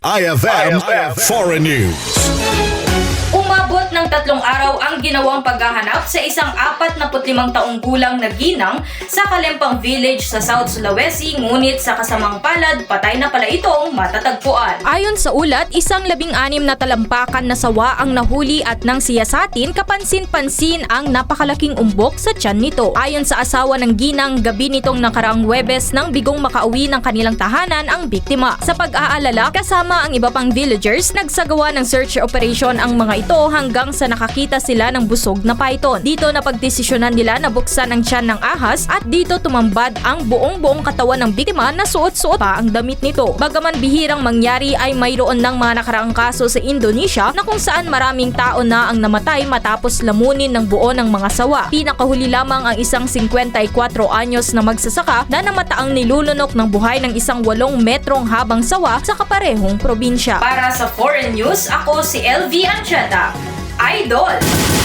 IFM, Foreign News. Umabot ng tatlong araw ang ginawang paghahanap sa isang 45 taong gulang na ginang sa Kalempang Village sa South Sulawesi ngunit sa kasamang palad patay na pala itong matatagpuan. Ayon sa ulat, isang labing-anim na talampakan na sawa ang nahuli at nang siyasatin, kapansin-pansin ang napakalaking umbok sa tiyan nito. Ayon sa asawa ng ginang, gabi nitong nakaraang Webes nang bigong makauwi ng kanilang tahanan ang biktima. Sa pag-aalala, kasama ang iba pang villagers, nagsagawa ng search operation ang mga ito hanggang sa nakakita sila ng busog na python. Dito na pagdesisyonan nila na buksan ang tiyan ng ahas at dito tumambad ang buong-buong katawan ng biktima na suot-suot pa ang damit nito. Bagaman bihirang mangyari ay mayroon ng mga nakaraang kaso sa Indonesia na kung saan maraming tao na ang namatay matapos lamunin ng buo ng mga sawa. Pinakahuli lamang ang isang 54 anyos na magsasaka na namataang nilulunok ng buhay ng isang 8 metrong habang sawa sa kaparehong probinsya. Para sa Foreign News, ako si LV Ancheta. Idol!